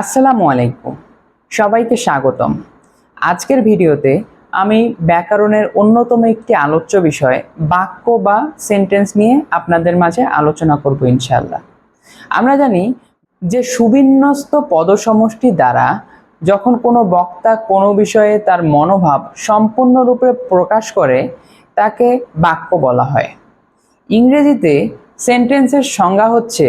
আসসালামু আলাইকুম। সবাইকে স্বাগতম। আজকের ভিডিওতে আমি ব্যাকরণের অন্যতম একটি আলোচ্য বিষয়, বাক্য বা সেন্টেন্স নিয়ে আপনাদের মাঝে আলোচনা করব ইনশাল্লাহ আমরা জানি যে সুবিন্যস্ত পদসমষ্টি দ্বারা যখন কোনো বক্তা কোনো বিষয়ে তার মনোভাব সম্পূর্ণরূপে প্রকাশ করে, তাকে বাক্য বলা হয়। ইংরেজিতে সেন্টেন্সের সংজ্ঞা হচ্ছে,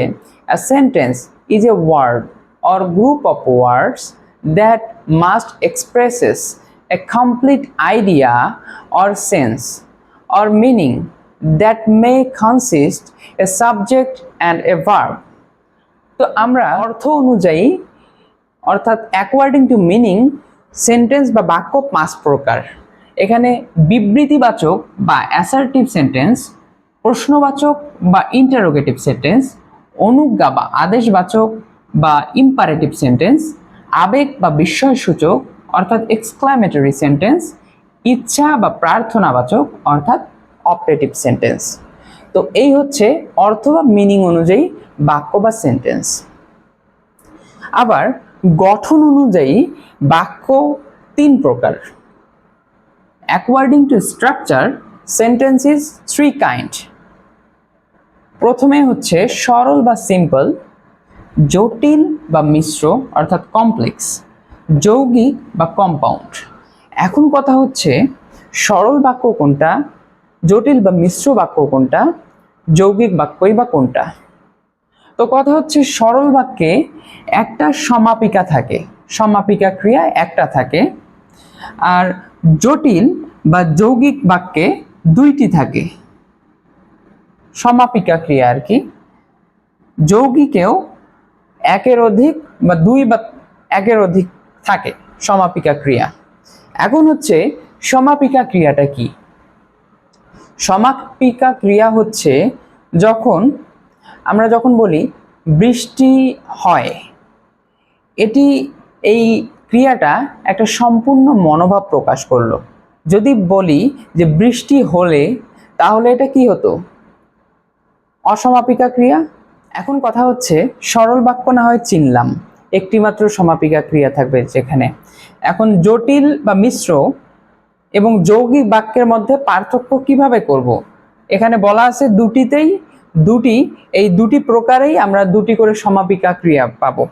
a sentence is a word. Or group of words that must expresses a complete idea or sense or meaning that may consist a subject and a verb. তো আমরা অর্থ অনুযায়ী, অর্থাৎ অ্যাকর্ডিং টু মিনিং সেন্টেন্স বা বাক্য পাঁচ প্রকার। এখানে বিবৃতিবাচক বা অ্যাসার্টিভ সেন্টেন্স প্রশ্নবাচক বা ইন্টারোগেটিভ সেন্টেন্স অনুজ্ঞা বা আদেশবাচক বা ইম্পারেটিভ সেন্টেন্স আবেগ বা বিস্ময়সূচক, অর্থাৎ এক্সক্লামেটরি সেন্টেন্স ইচ্ছা বা প্রার্থনাবাচক, অর্থাৎ অপারেটিভ সেন্টেন্স তো এই হচ্ছে অর্থ বা মিনিং অনুযায়ী বাক্য বা সেন্টেন্স আবার গঠন অনুযায়ী বাক্য তিন প্রকার। According to structure sentence is three kind প্রথমে হচ্ছে সরল বা সিম্পল জটিল বা মিশ্র, অর্থাৎ কমপ্লেক্স যৌগিক বা কম্পাউন্ড এখন কথা হচ্ছে, সরল বাক্য কোনটা, জটিল বা মিশ্র বাক্য কোনটা, যৌগিক বাক্যই বা কোনটা? তো কথা হচ্ছে, সরল বাক্যে একটা সমাপিকা থাকে, সমাপিকা ক্রিয়া একটা থাকে, আর জটিল বা যৌগিক বাক্যে দুইটি থাকে। সমাপিকা ক্রিয়া আর কি, যৌগিকেও একের অধিক বা দুই বা একের অধিক থাকে সমাপিকা ক্রিয়া। এখন হচ্ছে সমাপিকা ক্রিয়াটা কি? সমাপিকা ক্রিয়া হচ্ছে যখন আমরা যখন বলি বৃষ্টি হয়, এটি এই ক্রিয়াটা একটা সম্পূর্ণ মনোভাব প্রকাশ করল। যদি বলি যে বৃষ্টি হলে তাহলে এটা কি হতো? অসমাপিকা ক্রিয়া এখন কথা হচ্ছে, সরল বাক্য না হয় চিনলাম। একটি মাত্র সমাপিকা ক্রিয়া থাকবে যেখানে। এখন জটিল বা মিশ্র এবং যৌগিক বাক্যের মধ্যে পার্থক্য কীভাবে করব। এখানে বলা আছে দুটিতেই, দুটি, এই দুটি প্রকারেই আমরা দুটি করে সমাপিকা ক্রিয়া পাবো।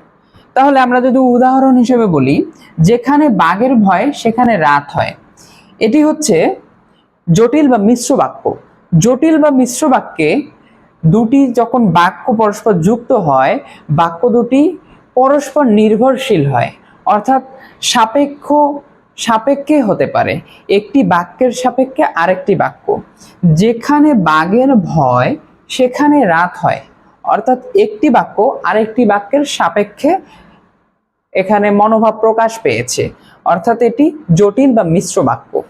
তাহলে আমরা যদি উদাহরণ হিসেবে বলি, যেখানে বাঘের ভয়, সেখানে রাত হয়। এটি হচ্ছে জটিল বা মিশ্র বাক্য। জটিল বা মিশ্র বাক্যে দুটি যখন বাক্য পরস্পর যুক্ত হয়, বাক্য দুটি পরস্পর নির্ভরশীল হয়। অর্থাৎ সাপেক্ষ, সাপেক্ষে হতে পারে। একটি বাক্যের সাপেক্ষে আরেকটি বাক্য। যেখানে বাঘের ভয়, সেখানে রাত হয়। অর্থাৎ একটি বাক্য আরেকটি বাক্যের সাপেক্ষে এখানে মনোভাব প্রকাশ পেয়েছে। অর্থাৎ এটি জটিল বা মিশ্র বাক্য।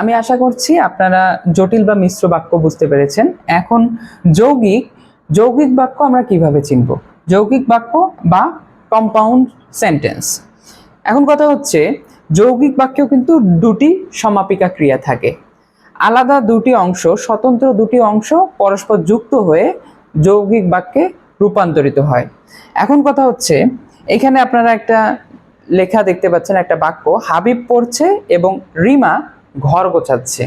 আমি আশা করছি আপনারা জটিল বা মিশ্র বাক্য বুঝতে পেরেছেন। এখন যৌগিক যৌগিক বাক্য আমরা কীভাবে চিনব? যৌগিক বাক্য বা কম্পাউন্ড সেন্টেন্স এখন কথা হচ্ছে, যৌগিক বাক্যেও কিন্তু দুটি সমাপিকা ক্রিয়া থাকে। আলাদা দুটি অংশ, স্বতন্ত্র দুটি অংশ পরস্পর যুক্ত হয়ে যৌগিক বাক্যে রূপান্তরিত হয়। এখন কথা হচ্ছে, এখানে আপনারা একটা লেখা দেখতে পাচ্ছেন, একটা বাক্য, হাবিব পড়ছে এবং রিমা ঘর গোছাচ্ছে।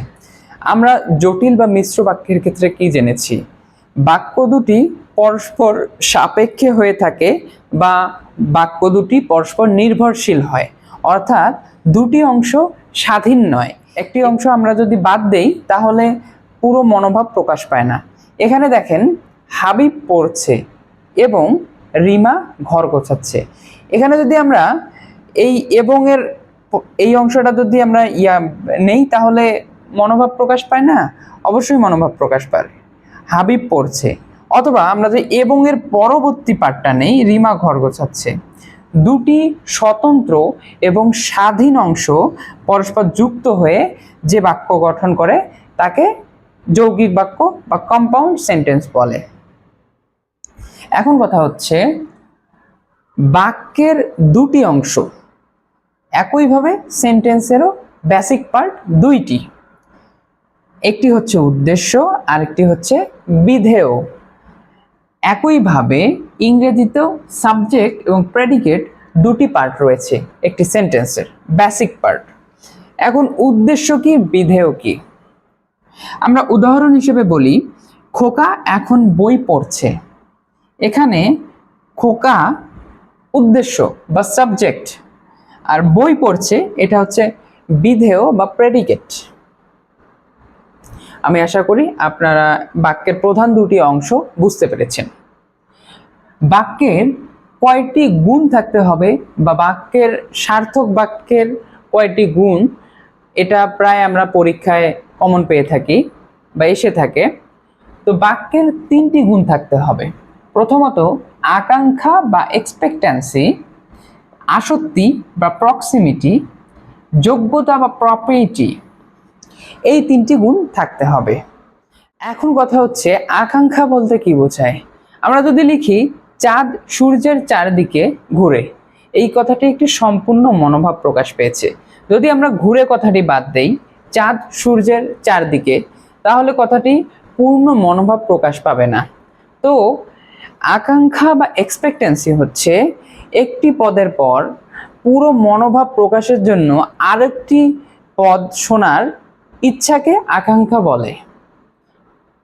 আমরা জটিল বা মিশ্র বাক্যের ক্ষেত্রে কি জেনেছি? বাক্য দুটি পরস্পর সাপেক্ষে হয়ে থাকে বা বাক্য দুটি পরস্পর নির্ভরশীল হয়। অর্থাৎ দুটি অংশ স্বাধীন নয়। একটি অংশ আমরা যদি বাদ দেই, তাহলে পুরো মনোভাব প্রকাশ পায় না। এখানে দেখেন, হাবিব পড়ছে এবং রিমা ঘর গোছাচ্ছে। এখানে যদি আমরা এই এবং এর এই অংশটা যদি আমরা ইয়া নেই, তাহলে মনোভাব প্রকাশ পায় না? অবশ্যই মনোভাব প্রকাশ পায়। হাবিব পড়ছে। অথবা আমরা যে এবং এর পরবর্তী পাঠটা নেই, রিমা ঘর গোছাচ্ছে। দুটি স্বতন্ত্র এবং স্বাধীন অংশ পরস্পর যুক্ত হয়ে যে বাক্য গঠন করে, তাকে যৌগিক বাক্য বা কম্পাউন্ড সেন্টেন্স বলে। এখন কথা হচ্ছে, বাক্যের দুটি অংশ একইভাবে সেন্টেন্সেরও বেসিক পার্ট দুইটি। একটি হচ্ছে উদ্দেশ্য আর একটি হচ্ছে বিধেয়। একইভাবে ইংরেজিতেও সাবজেক্ট এবং প্রেডিকেট দুটি পার্ট রয়েছে, একটি সেন্টেন্সের বেসিক পার্ট এখন উদ্দেশ্য কি, বিধেয় কি? আমরা উদাহরণ হিসেবে বলি, খোকা এখন বই পড়ছে। এখানে খোকা উদ্দেশ্য বা সাবজেক্ট আর বই পড়ছে, এটা হচ্ছে বিধেয় বা প্রেডিকেট আমি আশা করি আপনারা বাক্যের প্রধান দুটি অংশ বুঝতে পেরেছেন। বাক্যের কয়টি গুণ থাকতে হবে বা বাক্যের সার্থক বাক্যের কয়টি গুণ, এটা প্রায় আমরা পরীক্ষায় কমন পেয়ে থাকি বা এসে থাকে। তো বাক্যের তিনটি গুণ থাকতে হবে। প্রথমত, আকাঙ্ক্ষা বা এক্সপেক্ট্যান্সি আসক্তি বা প্রক্সিমিটি যোগ্যতা বা প্রপার্টি এই তিনটি গুণ থাকতে হবে। এখন কথা হচ্ছে আকাঙ্ক্ষা বলতে কি বোঝায়? আমরা যদি লিখি, চাঁদ সূর্যের চারদিকে ঘুরে। এই কথাটি একটি সম্পূর্ণ মনোভাব প্রকাশ পেয়েছে। যদি আমরা ঘুরে কথাটি বাদ দেই, চাঁদ সূর্যের চারদিকে, তাহলে কথাটি পূর্ণ মনোভাব প্রকাশ পাবে না। তো আকাঙ্ক্ষা বা এক্সপেক্টেন্সি হচ্ছে একটি পদের পর পুরো মনোভাব প্রকাশের জন্য আরেকটি পদ শোনার ইচ্ছাকে আকাঙ্ক্ষা বলে।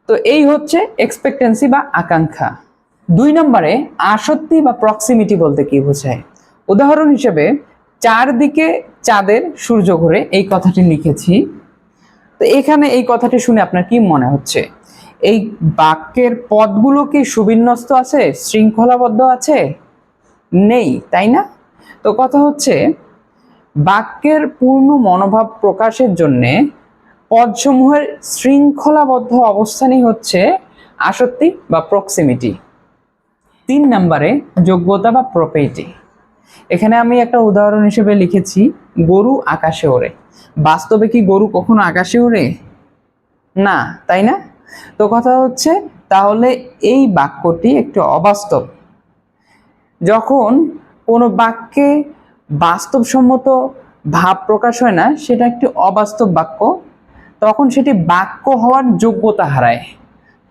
তো এই হচ্ছে এক্সপেক্টেন্সি বা আকাঙ্ক্ষা। দুই নম্বরে আসক্তি বা প্রক্সিমিটি বলতে কি বোঝায়? উদাহরণ হিসেবে চারদিকে চাঁদের সূর্য ঘুরে এই কথাটি লিখেছি। তো এখানে এই কথাটি শুনে আপনার কি মনে হচ্ছে? এই বাক্যের পদগুলো কি সুবিন্যস্ত আছে? শৃঙ্খলাবদ্ধ আছে? নেই, তাই না? তো কথা হচ্ছে, বাক্যের পূর্ণ মনোভাব প্রকাশের জন্যে পদসমূহের শৃঙ্খলাবদ্ধ অবস্থানই হচ্ছে আসক্তি বা প্রক্সিমিটি তিন নম্বরে, যোগ্যতা বা প্রপেটি এখানে আমি একটা উদাহরণ হিসেবে লিখেছি, গরু আকাশে ওড়ে। বাস্তবে কি গরু কখনো আকাশে ওড়ে? না, তাই না? তো কথা হচ্ছে, তাহলে এই বাক্যটি একটি অবাস্তব। যখন কোনো বাক্যে বাস্তবসম্মত ভাব প্রকাশ হয় না, সেটা একটি অবাস্তব বাক্য, তখন সেটি বাক্য হওয়ার যোগ্যতা হারায়।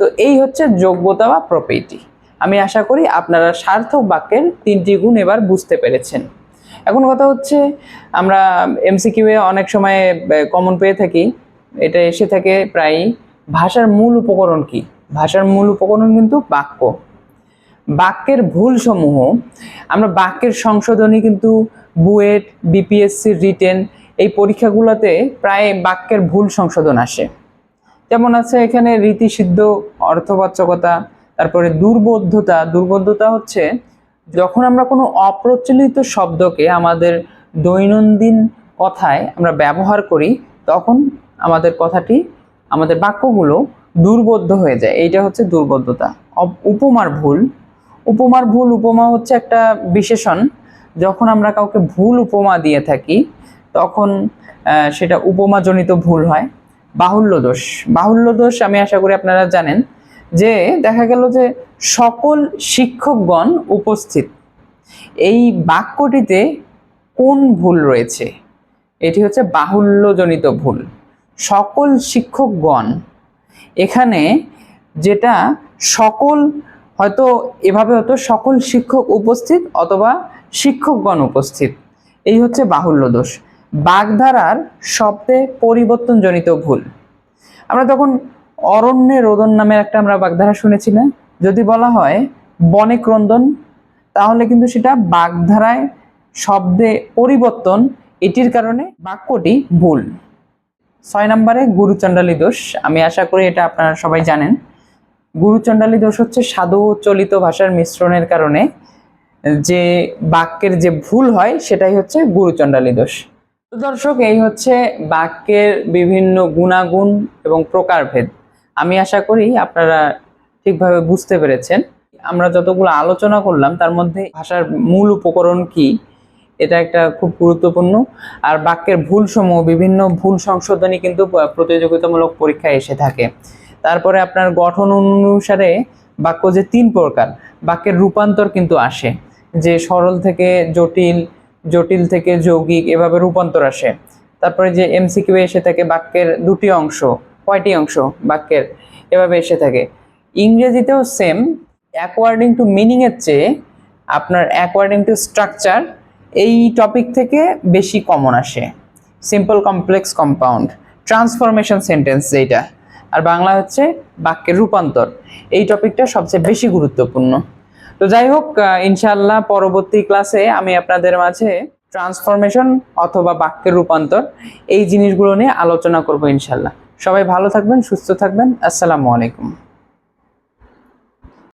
তো এই হচ্ছে যোগ্যতা বা প্রপার্টি আমি আশা করি আপনারা সার্থক বাক্যের তিনটি গুণ এবার বুঝতে পেরেছেন। এখন কথা হচ্ছে, আমরা এমসিকিউ অনেক সময় কমন পেয়ে থাকি। এটা এসে থাকে প্রায় ভাষার মূল উপকরণ কি? ভাষার মূল উপকরণ কিন্তু বাক্য। বাক্যের ভুল সমূহ আমরা বাক্যের সংশোধনী কিন্তু বুয়েট, বিপিএসসি, রিটেন এই পরীক্ষাগুলোতে প্রায় বাক্যের ভুল সংশোধন আসে। যেমন আছে এখানে রীতিসিদ্ধ অর্থবাচকতা, তারপরে দুর্বোধ্যতা। দুর্বোধ্যতা হচ্ছে যখন আমরা কোনো অপ্রচলিত শব্দকে আমাদের দৈনন্দিন কথায় আমরা ব্যবহার করি, তখন আমাদের কথাটি আমাদের বাক্যগুলো দুর্বোধ্য হয়ে যায়। এইটা হচ্ছে দুর্বোধ্যতা। উপমার ভুল। উপমার ভুল উপমা হচ্ছে একটা বিশেষণ। যখন আমরা কাউকে ভুল উপমা দিয়ে থাকি, তখন সেটা উপমাজনিত ভুল হয়। বাহুল্য দোষ বাহুল্য দোষ আমি আশা করি আপনারা জানেন যে, দেখা গেল যে সকল শিক্ষকগণ উপস্থিত। এই বাক্যটিতে কোন ভুল রয়েছে? এটি হচ্ছে বাহুল্যজনিত ভুল। সকল শিক্ষকগণ এখানে যেটা সকল হয়তো এভাবে হতো সকল শিক্ষক উপস্থিত অথবা শিক্ষকগণ উপস্থিত। এই হচ্ছে বাহুল্য দোষ। বাগধারার শব্দে পরিবর্তনজনিত ভুল। আমরা তখন অরণ্যে রোদন নামের একটা আমরা বাগধারা শুনেছি না যদি বলা হয় বনে ক্রন্দন তাহলে কিন্তু সেটা বাগধারায় শব্দে পরিবর্তন, এটির কারণে বাক্যটি ভুল। ছয় নম্বরে গুরুচণ্ডালী দোষ। আমি আশা করি এটা আপনারা সবাই জানেন। গুরুচণ্ডালী দোষ হচ্ছে সাধু চলিত ভাষার মিশ্রণের কারণে যে বাক্যের যে ভুল হয়, সেটাই হচ্ছে গুরুচণ্ডালী দোষ। দর্শক, এই হচ্ছে বাক্যের বিভিন্ন গুণাগুণ এবং প্রকারভেদ। আমি আশা করি আপনারা ঠিকভাবে বুঝতে পেরেছেন। আমরা যতগুলো আলোচনা করলাম, তার মধ্যে ভাষার মূল উপকরণ কি? এটা একটা খুব গুরুত্বপূর্ণ। আর বাক্যের ভুল সমূহ বিভিন্ন ভুল সংশোধনী কিন্তু প্রতিযোগিতামূলক পরীক্ষায় এসে থাকে। তারপরে আপনার গঠন অনুসারে বাক্য যে তিন প্রকার, বাক্যের রূপান্তর কিন্তু আসে। যে সরল থেকে জটিল জটিল থেকে যৌগিক, এভাবে রূপান্তর আসে। তারপরে যে এমসিকিউ এসে থাকে বাক্যের দুটি অংশ, কয়টি অংশ বাক্যের, এভাবে এসে থাকে। ইংরেজিতেও সেম অ্যাকোয়ার্ডিং টু মিনিংয়ের চেয়ে আপনার অ্যাকোয়ার্ডিং টু স্ট্রাকচার এই টপিক থেকে বেশি কমন আসে। Simple complex compound transformation sentence যেটা আর বাংলা হচ্ছে বাক্যের রূপান্তর। এই টপিকটা সবচেয়ে বেশি গুরুত্বপূর্ণ। তো যাই হোক আহ, ইনশাআল্লাহ পরবর্তী ক্লাসে আমি আপনাদের মাঝে ট্রান্সফরমেশন অথবা বাক্যের রূপান্তর এই জিনিসগুলো নিয়ে আলোচনা করব ইনশাআল্লাহ। সবাই ভালো থাকবেন সুস্থ থাকবেন। আসসালামু আলাইকুম।